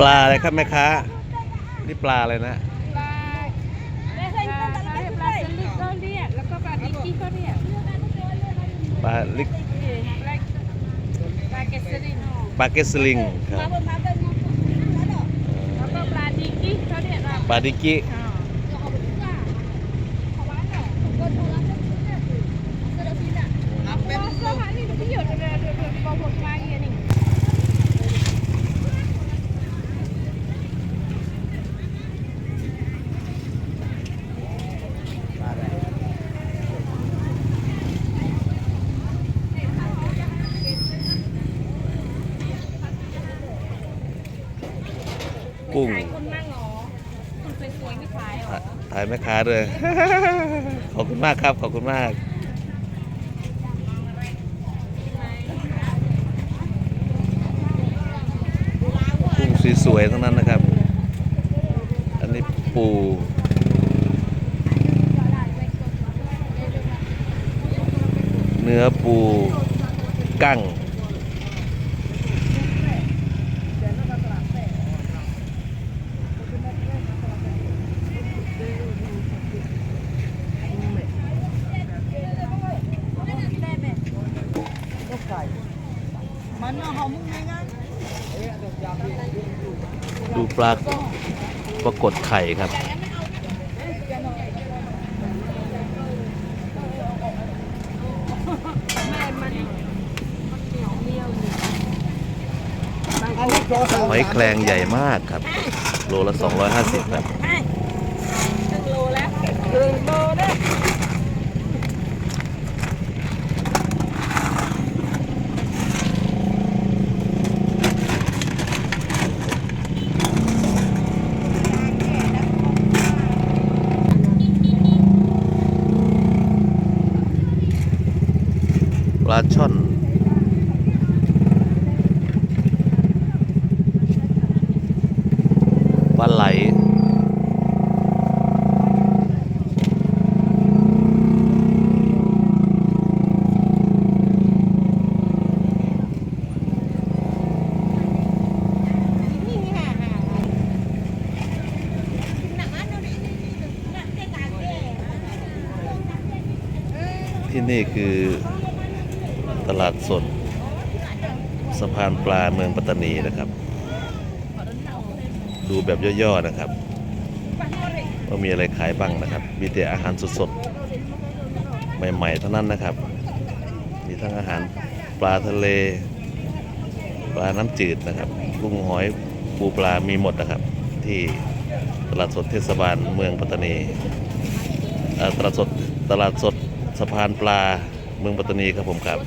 ปลาอะไรครับแม่ค้า นี่ปลาอะไรนะ ปลาปลาปลาปลาสลิดก็เรียกแล้วก็ปลาดิกกี้ก็เรียกปลาลิกปลาปลาเกสรินปลาเกสลิงครับแล้วก็ปลาดิกกี้เขาเรียกว่าปลาดิกิ อ๋อแล้วหานี่ที่อยู่ในเรือเรือเรือปลาหมดปลาอย่างนี้ กุ้ง ขายคนนั่งเหรอคนสวยๆไม่ขายเหรอถ่ายแม่ค้าด้วย ขอบคุณมากครับ ขอบคุณมาก กุ้งสวยๆทั้งนั้นนะครับ อันนี้ปูเนื้อปูกั้ง ดูปลาปรากฏไข่ครับ หอยแครงใหญ่มากครับ โลละ 250ครับครึ่งโลแล้วครึ่งโลแล้ว ปลาช่อน ปลาไหลที่นี่คือ ตลาดสดสะพานปลาเมืองปัตตานีนะครับ ดูแบบย่อๆนะครับว่ามีอะไรขายบ้างนะครับ มีแต่อาหารสดๆใหม่ๆเท่านั้นนะครับ มีทั้งอาหารปลาทะเล ปลาน้ำจืดนะครับกุ้งหอยปูปลามีหมดนะครับ ที่ตลาดสดเทศบาลเมืองปัตตานีตลาดสดตลาดสดสะพานปลาเมืองปัตตานีครับผมครับ